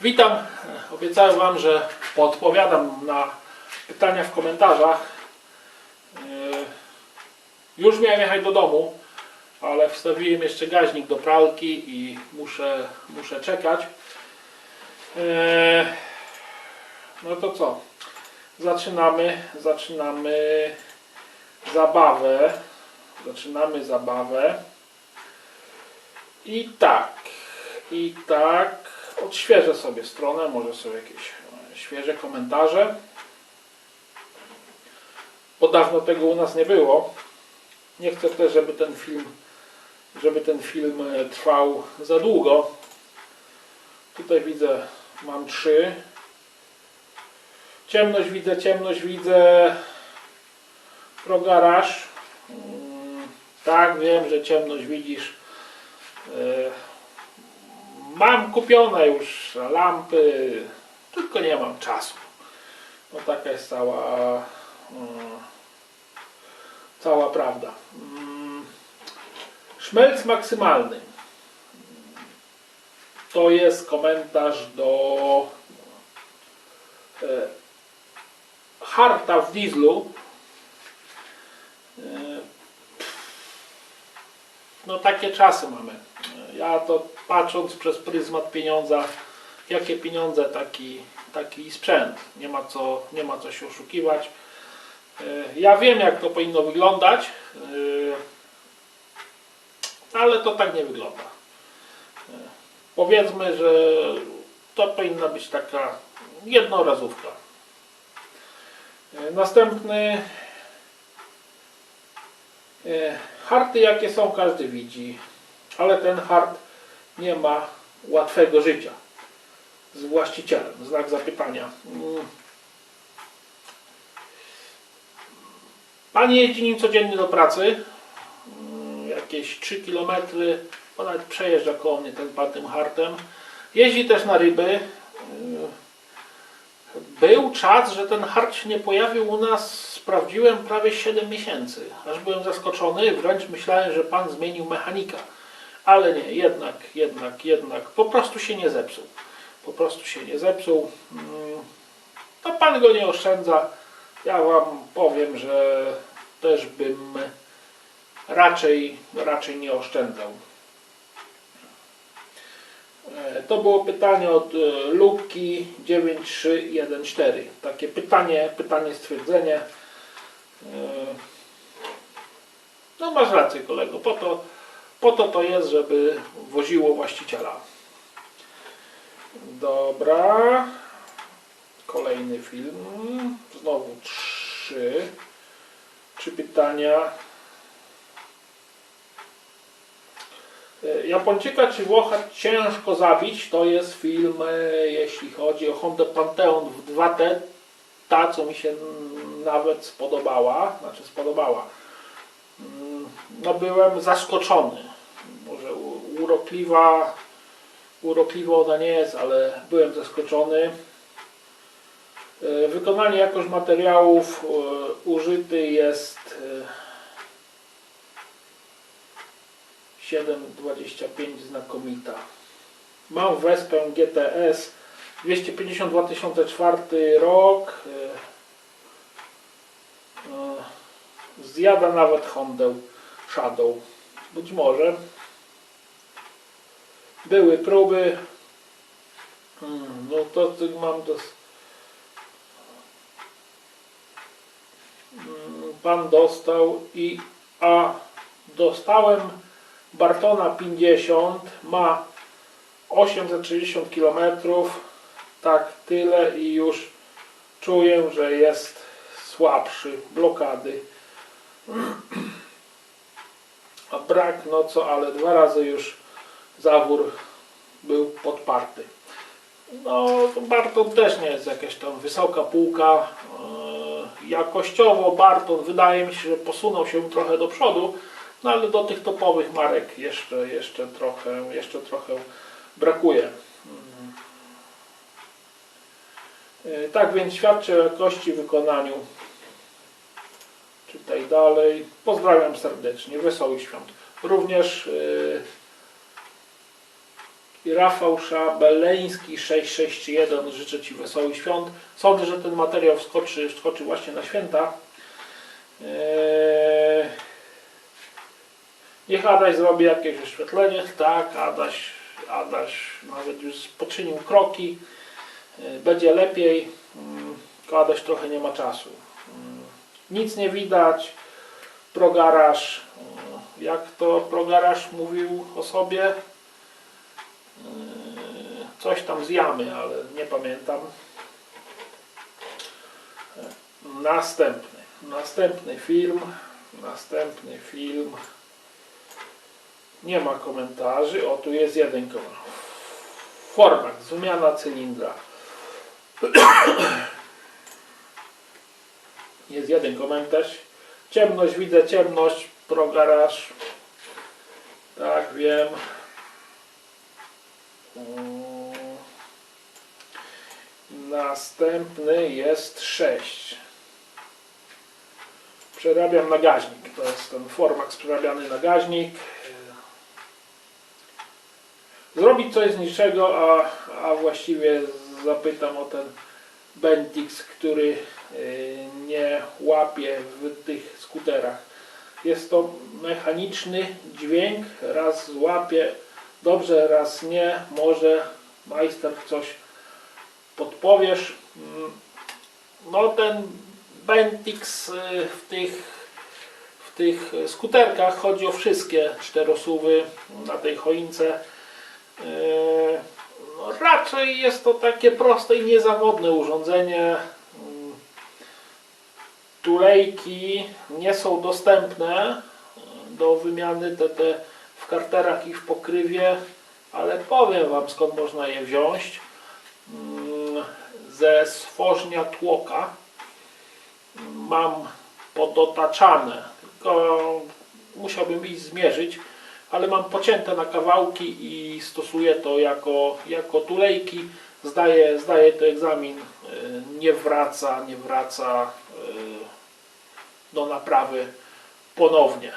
Witam. Obiecałem Wam, że podpowiadam na pytania w komentarzach. Yy, Już miałem jechać do domu, ale wstawiłem jeszcze gaźnik do pralki i muszę, muszę czekać. Yy, No to co? Zaczynamy, zaczynamy zabawę. Zaczynamy zabawę. I tak, i tak odświeżę sobie stronę, może są jakieś e, świeże komentarze. Bo dawno tego u nas nie było. Nie chcę też, żeby ten film, żeby ten film e, trwał za długo. Tutaj widzę, mam trzy. Ciemność widzę, ciemność widzę. Progaraż. Mm, Tak, wiem, że ciemność widzisz. Mam kupione już lampy, tylko nie mam czasu. No taka jest cała, mm, cała prawda. Mm, Szmelc maksymalny. To jest komentarz do e, harta w dieslu. E, No takie czasy mamy. Ja to patrząc przez pryzmat pieniądza, jakie pieniądze, taki, taki sprzęt. Nie ma, co, nie ma co się oszukiwać. Yy, Ja wiem jak to powinno wyglądać, yy, ale to tak nie wygląda. Yy, Powiedzmy, że to powinna być taka jednorazówka. Następny harty jakie są każdy widzi ale ten hart nie ma łatwego życia z właścicielem. Znak zapytania. Mm. Pan jeździ nim codziennie do pracy. Mm, Jakieś 3 km, nawet przejeżdża koło mnie ten pan tym hartem. Jeździ też na ryby. Był czas, że ten hart się nie pojawił u nas, sprawdziłem prawie 7 miesięcy. Aż byłem zaskoczony, wręcz myślałem, że pan zmienił mechanika. Ale nie, jednak, jednak, jednak, po prostu się nie zepsuł. Po prostu się nie zepsuł. To pan go nie oszczędza. Ja wam powiem, że też bym raczej, raczej nie oszczędzał. E, To było pytanie od e, Lubki 9314. Takie pytanie, pytanie, stwierdzenie. E, No masz rację kolego, po to, po to to jest, żeby woziło właściciela. Dobra. Kolejny film. Znowu trzy. Trzy pytania. E, Japończyka czy Włocha ciężko zabić. To jest film, e, jeśli chodzi o Honda Pantheon w 2T. Ta, co mi się nawet spodobała. Znaczy spodobała. No byłem zaskoczony. Może urokliwa, urokliwa ona nie jest, ale byłem zaskoczony. E, Wykonanie jakość materiałów e, użyty jest e, 7,25 znakomita. Mam Wespę GTS 250 2004 rok. e, e, Zjada nawet Hondę Shadow. Być może. Były próby. Hmm, no to ty mam to. Mm, Pan dostał i a dostałem Bartona 50 ma 860 km tak tyle i już czuję, że jest słabszy blokady a brak no co, ale dwa razy już zawór był podparty. No, to Barton też nie jest jakaś tam wysoka półka. Eee, Jakościowo Barton wydaje mi się, że posunął się trochę do przodu, no ale do tych topowych marek jeszcze, jeszcze, trochę, jeszcze trochę brakuje. Eee, Tak więc świadczy o jakości wykonaniu. Czytaj dalej. Pozdrawiam serdecznie. Wesołych świąt. Również yy, Rafał Szabeleński 661. Życzę Ci wesołych świąt. Sądzę, że ten materiał wskoczy, wskoczy właśnie na święta. Eee, Niech Adaś zrobi jakieś wyświetlenie. Tak, Adaś, Adaś nawet już poczynił kroki. Eee, Będzie lepiej. Tylko Adaś trochę nie ma czasu. Nic nie widać. Progaraż. Jak to progaraż mówił o sobie? Coś tam z jamy, ale nie pamiętam. Następny. Następny film. Następny film. Nie ma komentarzy. O, tu jest jeden komentarz. Formak. Zmiana cylindra. Jest jeden komentarz. Ciemność, widzę ciemność. Progaraż. Tak, wiem. Mm. Następny jest 6. Przerabiam nagaźnik. To jest ten Formax przerabiany nagaźnik. Zrobić coś z niczego, a, a właściwie zapytam o ten Bentix, który nie łapie w tych skuterach. Jest to mechaniczny dźwięk, raz złapie dobrze, raz nie. Może majster coś podpowiesz. Mm, No ten Bentix y, w tych, w tych skuterkach chodzi o wszystkie czterosuwy na tej choince. Y, No raczej jest to takie proste i niezawodne urządzenie. Tulejki nie są dostępne do wymiany te, te w karterach i w pokrywie, ale powiem Wam skąd można je wziąć. Mm, ze stworznia tłoka mam podotaczane tylko musiałbym iść zmierzyć ale mam pocięte na kawałki i stosuję to jako, jako tulejki. Zdaję, zdaję to egzamin y, nie wraca nie wraca y, do naprawy ponownie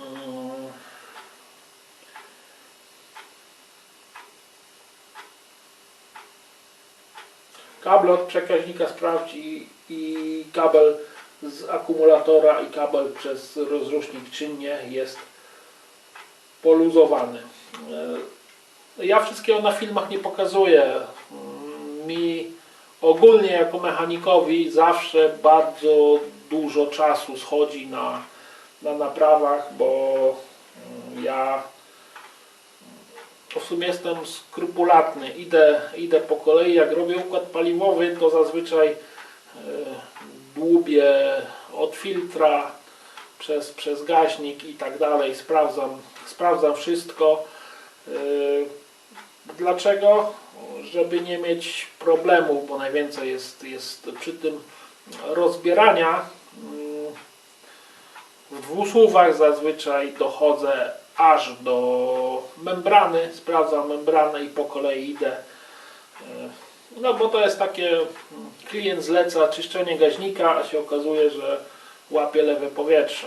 Mm. Kabel od przekaźnika sprawdź i, i kabel z akumulatora i kabel przez rozrusznik czynnie jest poluzowany. Ja wszystkiego na filmach nie pokazuję. Mi ogólnie jako mechanikowi zawsze bardzo dużo czasu schodzi na, na naprawach, bo mm, ja w sumie jestem skrupulatny. Idę, idę po kolei. Jak robię układ paliwowy, to zazwyczaj e, dłubię od filtra przez, przez gaźnik i tak dalej. Sprawdzam, sprawdzam wszystko. E, Dlaczego? Żeby nie mieć problemów, bo najwięcej jest, jest przy tym rozbierania. W dwusłówach zazwyczaj dochodzę aż do membrany, sprawdzam membranę i po kolei idę. E, No bo to jest takie, mm, klient zleca czyszczenie gaźnika, a się okazuje, że łapie lewe powietrze.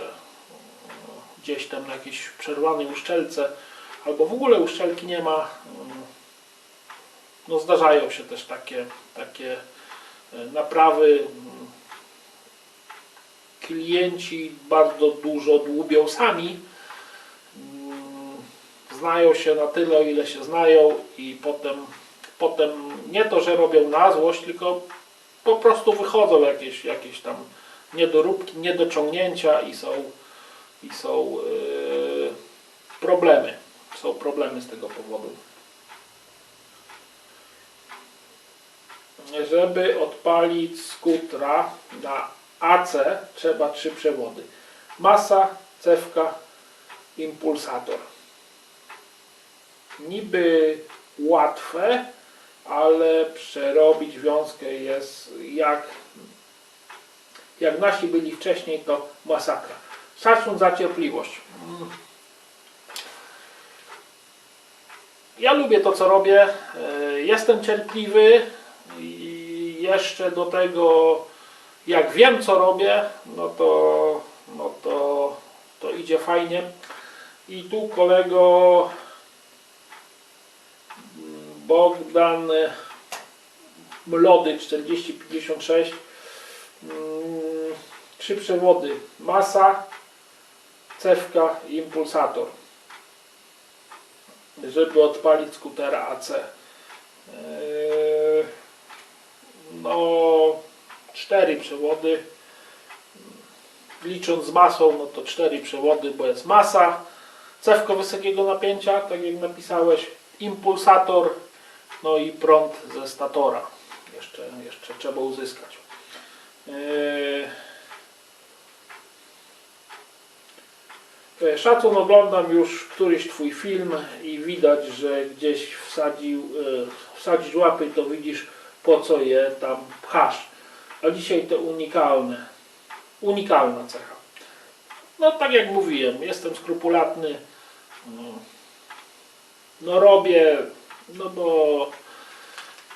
Gdzieś tam na jakiejś przerwanej uszczelce, albo w ogóle uszczelki nie ma. Mm, No zdarzają się też takie, takie e, naprawy. Klienci bardzo dużo dłubią sami Mm, znają się na tyle, o ile się znają i potem, potem nie to, że robią na złość, tylko po prostu wychodzą jakieś, jakieś tam niedoróbki, niedociągnięcia i są, i są yy, problemy. Są problemy z tego powodu. Żeby odpalić skutra na AC trzeba trzy przewody. Masa, cewka, impulsator. Niby łatwe, ale przerobić wiązkę jest jak, jak nasi byli wcześniej, to masakra. Szacun za cierpliwość. Ja lubię to, co robię. E, Jestem cierpliwy i jeszcze do tego, jak wiem, co robię, no to, no to, to idzie fajnie. I tu kolego Bogdan Mlody 4056 Mm, Trzy przewody masa, cewka i impulsator żeby odpalić skutera AC. Eee, No, cztery przewody. Licząc z masą, no to cztery przewody, bo jest masa, cewko wysokiego napięcia, tak jak napisałeś, impulsator, no i prąd ze statora. Jeszcze, jeszcze trzeba uzyskać. Eee, E, Szacun oglądam już któryś Twój film i widać, że gdzieś wsadził, wsadzić łapy, to widzisz po co je tam pchasz. A dzisiaj to unikalne, unikalna cecha. No tak jak mówiłem, jestem skrupulatny. No, no robię, no bo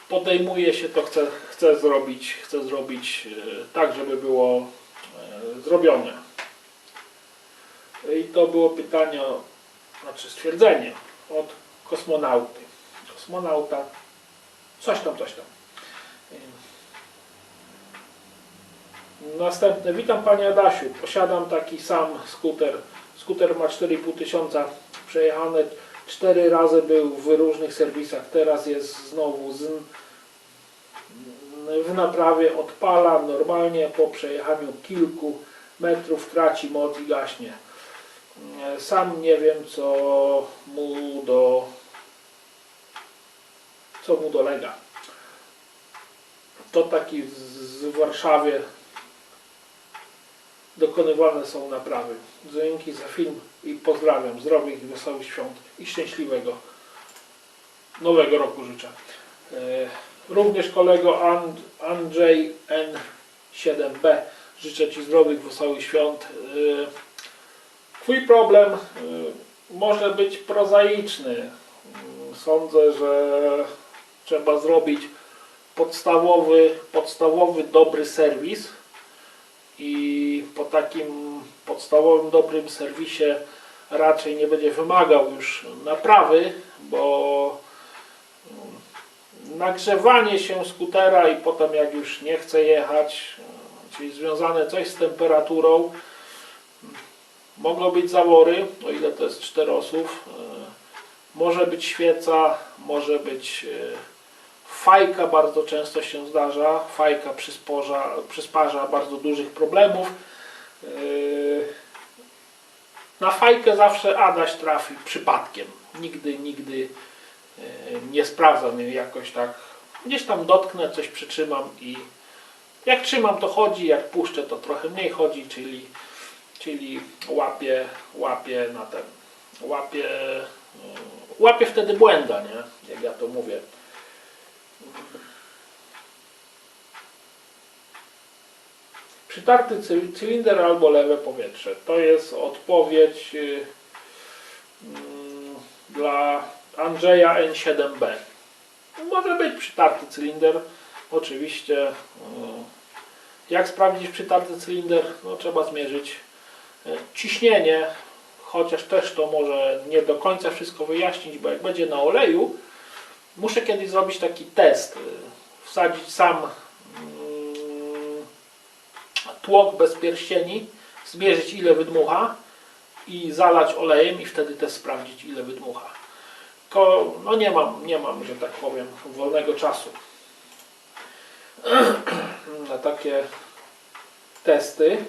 podejmuję się, to chcę, chcę zrobić, chcę zrobić e, tak, żeby było e, zrobione. I to było pytanie, znaczy stwierdzenie od kosmonauty. Kosmonauta, coś tam, coś tam. Następne. Witam Panie Adasiu. Posiadam taki sam skuter. Skuter ma 4,5 tysiąca przejechane. Cztery razy był w różnych serwisach. Teraz jest znowu z, w naprawie. Odpala normalnie po przejechaniu kilku metrów traci moc i gaśnie. Sam nie wiem, co mu do co mu dolega. To taki w- z Warszawie dokonywane są naprawy. Dzięki za film i pozdrawiam. Zdrowych i wesołych świąt i szczęśliwego nowego roku życzę. E, Również kolego And- Andrzej N7B życzę Ci zdrowych, wesołych świąt. E, Twój problem y, może być prozaiczny. Sądzę, że trzeba zrobić podstawowy, podstawowy dobry serwis i po takim podstawowym dobrym serwisie raczej nie będzie wymagał już naprawy, bo y, nagrzewanie się skutera i potem jak już nie chce jechać, y, czyli związane coś z temperaturą, Mogą być zawory, o ile to jest czterosów. E, Może być świeca, może być e, fajka, bardzo często się zdarza. Fajka przysparza, przysparza bardzo dużych problemów. E, Na fajkę zawsze Adaś trafi przypadkiem. Nigdy, nigdy e, nie sprawdzam jej jakoś tak. Gdzieś tam dotknę, coś przytrzymam i jak trzymam to chodzi, jak puszczę to trochę mniej chodzi, czyli czyli łapie, łapie na ten, łapie, łapie wtedy błęda, nie? Jak ja to mówię. Przytarty cy- cylinder albo lewe powietrze. To jest odpowiedź y, mm, dla Andrzeja N7B. Może być przytarty cylinder, oczywiście. y, Jak sprawdzić przytarty cylinder? No, trzeba zmierzyć E, ciśnienie, chociaż też to może nie do końca wszystko wyjaśnić, bo jak będzie na oleju, muszę kiedyś zrobić taki test, e, wsadzić sam mm, tłok bez pierścieni, zmierzyć ile wydmucha i zalać olejem i wtedy też sprawdzić ile wydmucha. Ko, no nie mam, nie mam, że tak powiem, wolnego czasu na takie testy.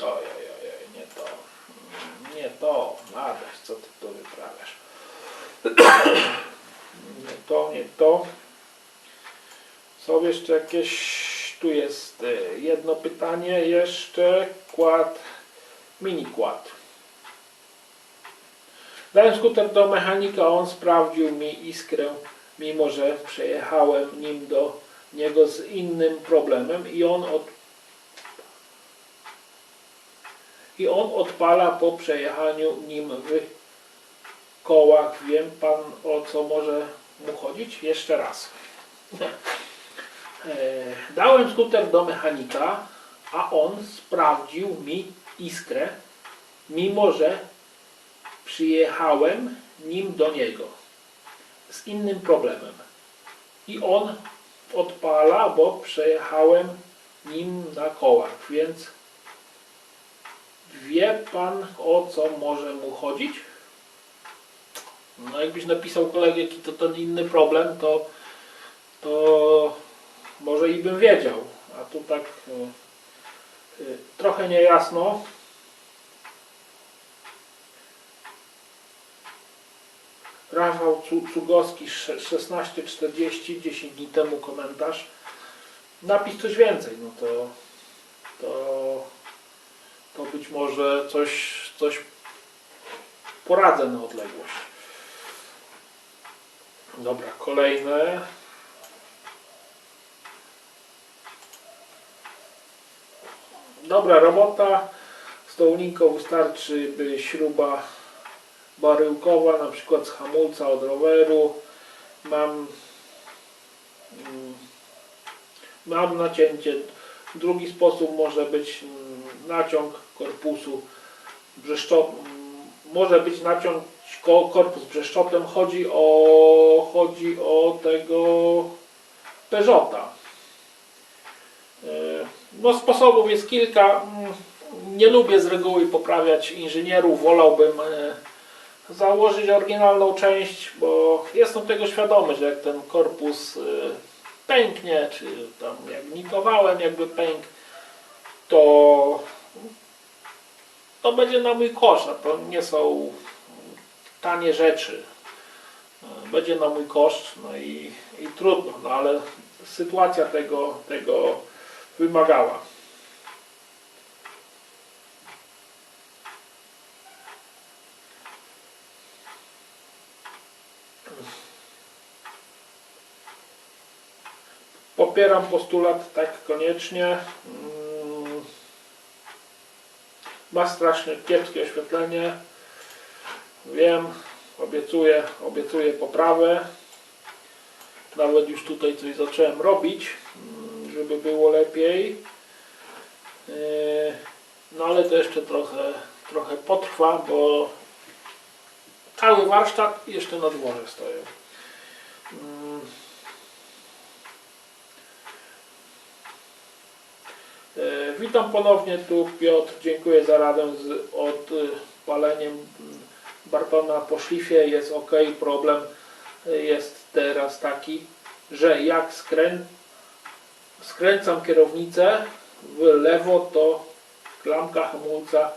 Oj, oj, oj, nie to. Nie to. Adaś, co ty tu wyprawiasz? Nie to, nie to. Są jeszcze jakieś... Tu jest e, jedno pytanie jeszcze. Kład. Mini kład. Dałem skuter do mechanika, on sprawdził mi iskrę, mimo że przejechałem nim do niego z innym problemem i on od i on odpala po przejechaniu nim w kołach. Wiem pan o co może mu chodzić? Jeszcze raz. E, Dałem skuter do mechanika, a on sprawdził mi iskrę, mimo że przyjechałem nim do niego z innym problemem. i on odpala, bo przejechałem nim na kołach, więc wie pan o co może mu chodzić? No jakbyś napisał kolegę, jaki to ten inny problem, to, to może i bym wiedział. A tu tak y, y, trochę niejasno. Rafał Cu- Cugowski sze- 1640, 10 dni temu komentarz. Napisz coś więcej, no to, to, to być może coś, coś poradzę na odległość. Dobra, kolejne. Dobra robota. Z tą linką wystarczy śruba baryłkowa, na przykład z hamulca od roweru. Mam mm, mam nacięcie. Drugi sposób może być mm, naciąg korpusu brzeszczot, mm, może być naciąć ko- korpus brzeszczotem. Chodzi o, chodzi o tego Peugeota. E, No sposobów jest kilka. Mm, Nie lubię z reguły poprawiać inżynierów. Wolałbym e, założyć oryginalną część, bo jestem tego świadomy, że jak ten korpus e, pęknie, czy tam jak nikowałem jakby pękł, to to będzie na mój koszt, to nie są tanie rzeczy. Będzie na mój koszt, no i, i trudno, no ale sytuacja tego, tego wymagała. Popieram postulat tak koniecznie. Mm. Ma strasznie kiepskie oświetlenie. Wiem, obiecuję, obiecuję poprawę. Nawet już tutaj coś zacząłem robić, mm, żeby było lepiej. Yy, No ale to jeszcze trochę, trochę potrwa, bo cały warsztat jeszcze na dworze stoi. Mm. E, Witam ponownie tu Piotr, dziękuję za radę z odpaleniem mm, Bartona po szlifie, jest ok, problem jest teraz taki, że jak skrę... skręcam kierownicę w lewo, to klamka hamulca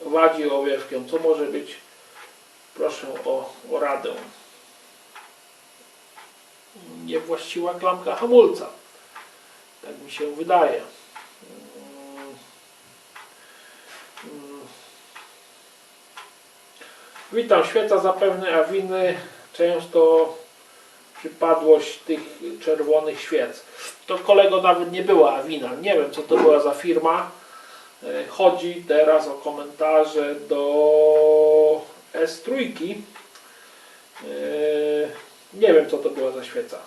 wadzi owiewkiem. Co może być? Proszę o, o radę. Niewłaściwa klamka hamulca. Tak mi się wydaje. Witam, świeca zapewne awiny. Często przypadłość tych czerwonych świec. To kolego nawet nie była awina. Nie wiem co to była za firma. E, Chodzi teraz o komentarze do S3. E, Nie wiem co to była za świeca.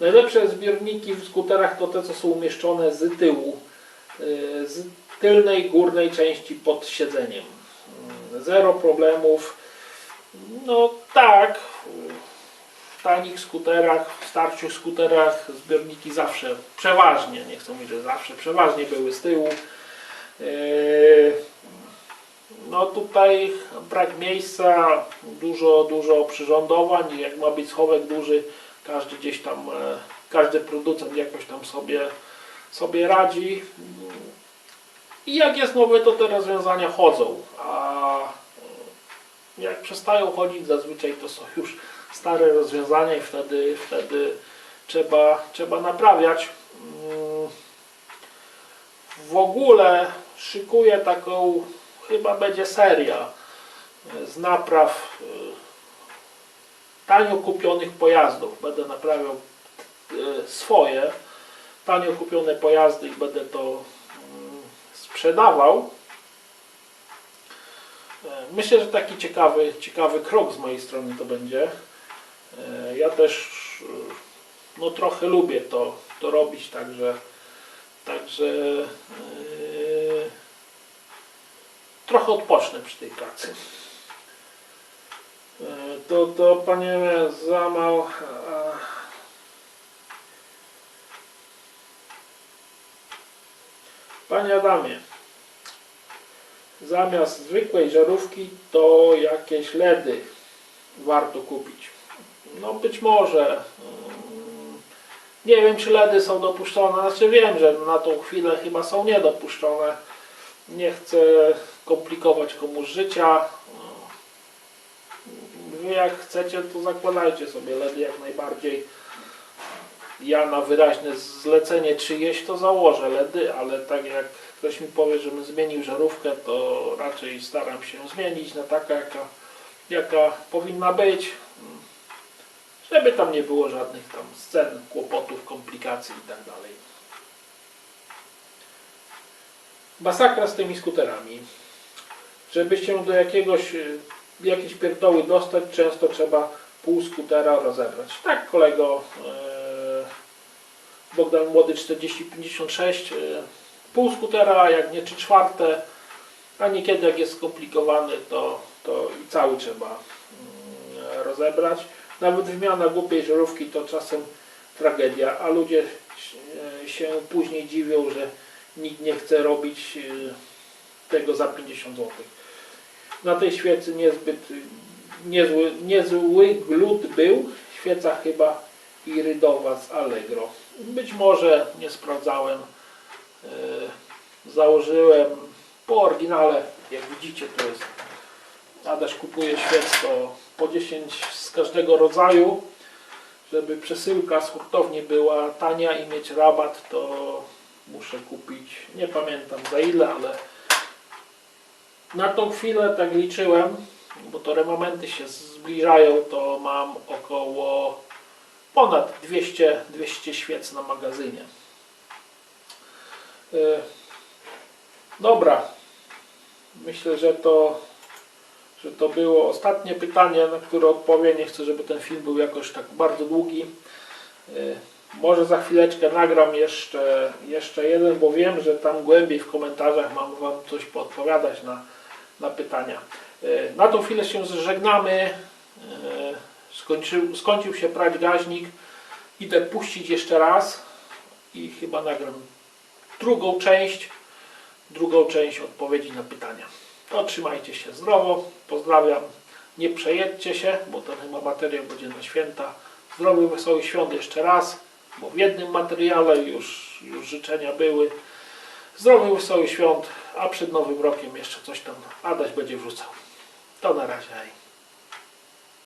Najlepsze zbiorniki w skuterach to te, co są umieszczone z tyłu, z tylnej górnej części pod siedzeniem. Zero problemów. No tak, w tanich skuterach, w starszych skuterach zbiorniki zawsze, przeważnie, nie chcę mówić, że zawsze, przeważnie były z tyłu. Yy, No tutaj brak miejsca, dużo, dużo przyrządowań, jak ma być schowek duży, każdy gdzieś tam, e, każdy producent jakoś tam sobie, sobie radzi. I jak jest nowe, to te rozwiązania chodzą, a jak przestają chodzić, zazwyczaj to są już stare rozwiązania i wtedy, wtedy trzeba, trzeba naprawiać. Mm, W ogóle szykuję taką, chyba będzie seria z napraw e, tanio kupionych pojazdów. Będę naprawiał e, swoje tanio kupione pojazdy i będę to mm, sprzedawał. E, Myślę, że taki ciekawy, ciekawy krok z mojej strony to będzie. E, Ja też e, no, trochę lubię to, to robić, także, także e, trochę odpocznę przy tej pracy. To, to panie Zamal. a- Panie Adamie, zamiast zwykłej żarówki to jakieś LEDy warto kupić. No być może. mm, Nie wiem czy LEDy są dopuszczone, znaczy wiem, że na tą chwilę chyba są niedopuszczone. Nie chcę komplikować komuś życia. Wy jak chcecie to zakładajcie sobie LEDy jak najbardziej. Ja na wyraźne zlecenie czyjeś to założę LEDy, ale tak jak ktoś mi powie, żebym zmienił żarówkę, to raczej staram się zmienić na taka, jaka, jaka powinna być. Żeby tam nie było żadnych tam scen, kłopotów, komplikacji i tak. Masakra z tymi skuterami. Żeby się do jakiegoś, y, jakiejś pierdoły dostać, często trzeba pół skutera rozebrać. Tak, kolego e, Bogdan Młody 4056, e, pół skutera, jak nie trzy czwarte, a niekiedy jak jest skomplikowany, to, to i cały trzeba mm, rozebrać. Nawet wymiana głupiej żarówki to czasem tragedia, a ludzie e, się później dziwią, że nikt nie chce robić e, tego za 50 zł. Na tej świecy niezbyt y, niezły, niezły glut był. Świeca chyba irydowa z Allegro. Być może nie sprawdzałem. E, Założyłem po oryginale, jak widzicie to jest Adaś kupuje świec to po 10 z każdego rodzaju żeby przesyłka z hurtowni była tania i mieć rabat to muszę kupić nie pamiętam za ile, ale na tą chwilę tak liczyłem bo to remamenty się zbliżają to mam około ponad 200, 200 świec na magazynie Y, Dobra, myślę, że to że to było ostatnie pytanie, na które odpowiem. Nie chcę, żeby ten film był jakoś tak bardzo długi. Y, Może za chwileczkę nagram jeszcze, jeszcze jeden, bo wiem, że tam głębiej w komentarzach mam Wam coś podpowiadać na, na pytania. Y, Na tą chwilę się żegnamy. Skończył, skończył się prać gaźnik. Idę puścić jeszcze raz i chyba nagram drugą część, drugą część odpowiedzi na pytania. To trzymajcie się zdrowo, pozdrawiam, nie przejedźcie się, bo ten chyba materiał będzie na święta. Zdrowych, wesołych świąt jeszcze raz, bo w jednym materiale już, już życzenia były. Zdrowych, wesołych świąt, a przed Nowym Rokiem jeszcze coś tam Adaś będzie wrzucał. To na razie.